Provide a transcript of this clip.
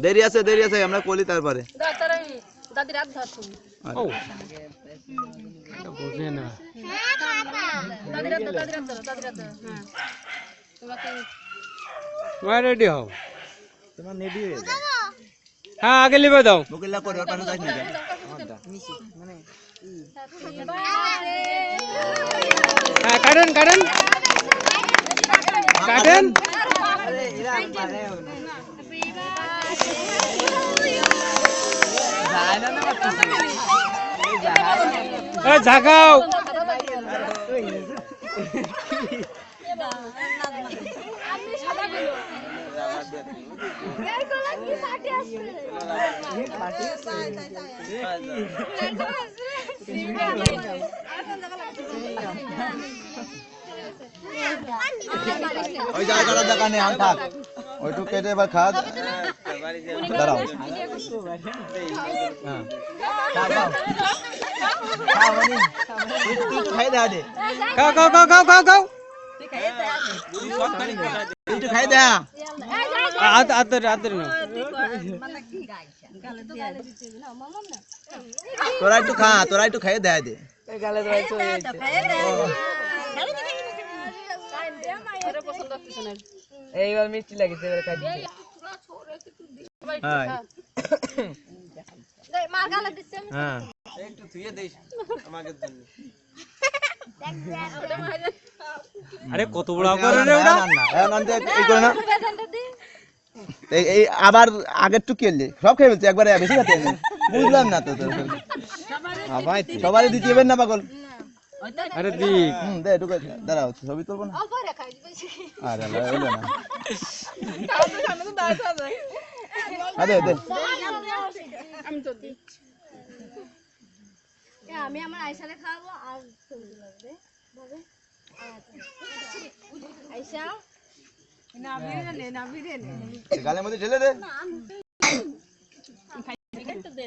দেরি আছে দেরি আছে আমরা কলি তারপরে। ধর তুমি। ও। বোঝে না ধর ধর হ্যাঁ। তোমাকে রেডি হও। তোমার নেডি হয়ে হ্যাঁ আগে লিবে দাও। করে যাস না? হ্যাঁ কাটেন। কাটেন। কাটেন। ঝাঁকাও। ওই জায়গাটা দেখা নেই আম থাক ওইটু কেটে এবার খা দাঁড়াও হ্যাঁ খাও, খাও। খাও, মানে, তুই- তুই একটু খাই দেখা দে খাও খাও খাও খাও খাও খাও তুই একটু খাই দেখা আত আতর আতর না তোরা একটু খা তোরা একটু খাই দেখা দে ওরে পছন্দ হচ্ছে না এইবার মিষ্টি লাগেছে এবার খাই হ্যাঁ হ্যাঁ। আরে কত বড় করে রে ওটা? না, না, এখন অন্তে এই করে না। এই- এই আবার আগের টু কেলে সব খেয়ে ফেলছে একবারে বেশি খাতে বুঝলাম না তো সবারই দিতে হবে না পাগল। আরে দিক। হুম দে ঢুকে দাঁড়াও ছবি তুলবো না? অল্প খাই দিবে আরে আল্লাহ, হইল না। আরে দে। আমি তো দিই আমি আমার খাওয়াবো আর তুমি লাগবে ভাবে আয়সা গালের মধ্যে ঢেলে দে। দে আমি দে, দে।